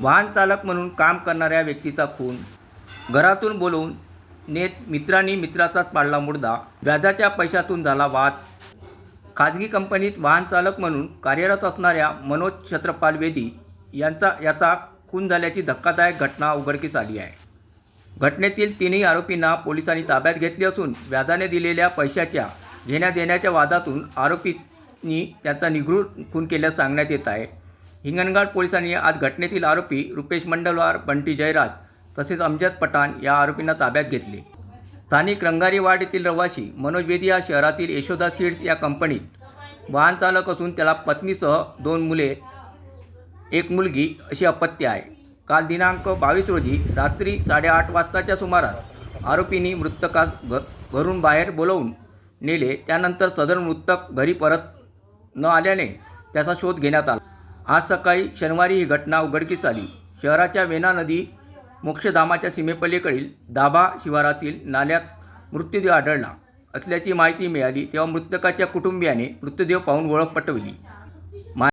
वाहन चालक म्हणून काम करणाऱ्या व्यक्तीचा खून. घरातून बोलवून नेत मित्रांनी मित्राचाच पाडला मुद्दा व्याजाच्या पैशातून झाला वाद. खाजगी कंपनीत वाहन चालक म्हणून कार्यरत असणाऱ्या मनोज छत्रपाल वेदी यांचा याचा खून झाल्याची धक्कादायक घटना उघडकीस आली आहे. घटनेतील तिन्ही आरोपींना पोलिसांनी ताब्यात घेतली असून व्याजाने दिलेल्या पैशाच्या घेण्या देण्याच्या वादातून आरोपींनी त्याचा निगृढ खून केल्यास सांगण्यात येत आहे. हिंगणघाट पोलिसांनी आज घटनेतील आरोपी रुपेश मंडलवार बंटी जयराज तसेच अमजद पठाण या आरोपींना ताब्यात घेतले. स्थानिक रंगारीवाड येथील रहिवासी मनोज बेदी हा शहरातील यशोदा सीड्स या कंपनीत वाहन चालक असून त्याला पत्नीसह दोन मुले एक मुलगी अशी अपत्य आहे. काल दिनांक बावीस रोजी रात्री साडेआठ वाजताच्या सुमारास आरोपींनी मृतकास घ घरून बाहेर बोलवून नेले. त्यानंतर सदर मृतक घरी परत न आल्याने त्याचा शोध घेण्यात आला. आज सकाळी शनिवारी ही घटना उघडकीस आली. शहराच्या वेना नदी मोक्षधामाच्या सीमेपलीकडील दाभा शिवारातील नाल्यात मृत्यूदेह आढळला. असल्याची माहिती मिळाली तेव्हा मृतकाच्या कुटुंबियाने मृतदेह पाहून ओळख पटवली.